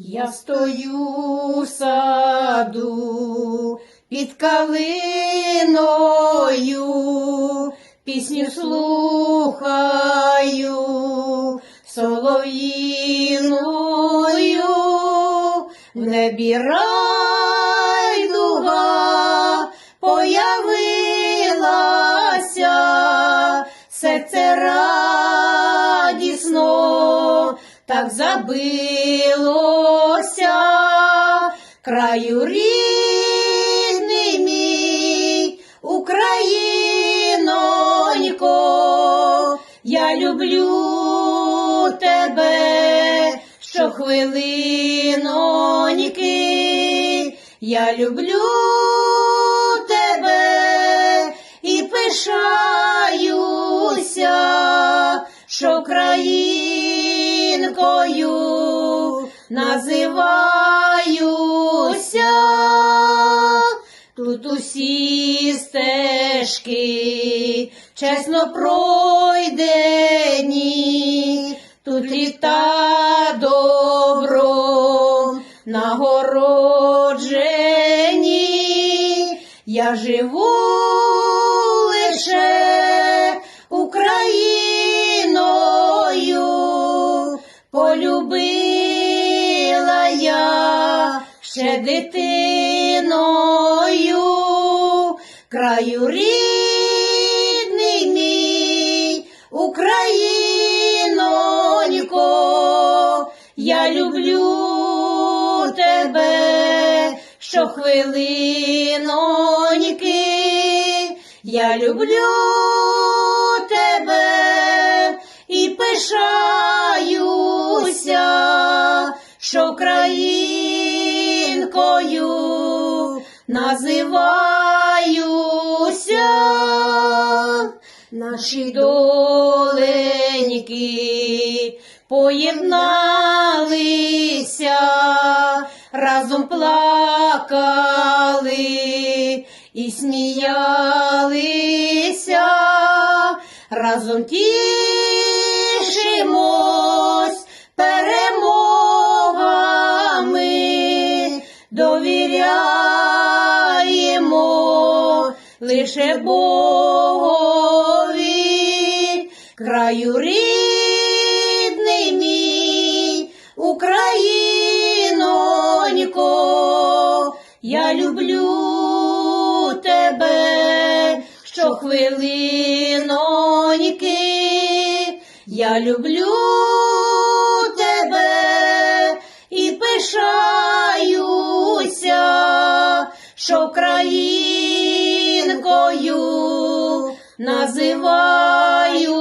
Я стою в саду під калиною, пісню слухаю солов'їною, в небі райдуга появилася, серце радісно так забилося, краю рідний мій, Українонько, я люблю тебе, щохвилиноньки, я люблю тебе і пишаюся, що країнкою називаюся. Тут усі стежки чесно пройдені, тут літа добром нагороджені. Я живу ще дитиною, краю рідний мій, Українонько, я люблю тебе, щохвилиноньки, я люблю тебе і пишаюся, що країнкою називаюся. Наші доленьки поєдналися, разом плакали і сміялися, разом тішимось довіряємо лише Богові, краю рідний мій, Українонько, я люблю тебе, щохвилиноньки, я люблю називаюся,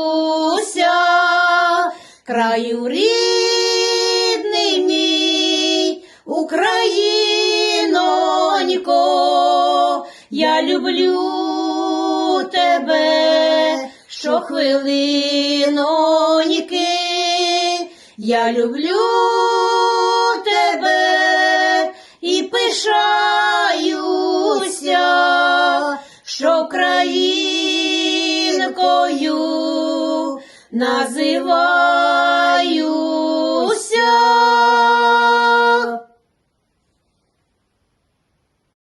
краю рідний мій, Українонько, я люблю тебе, щохвилиноньки, я люблю тебе і пишаюся, що країнкою називаюся.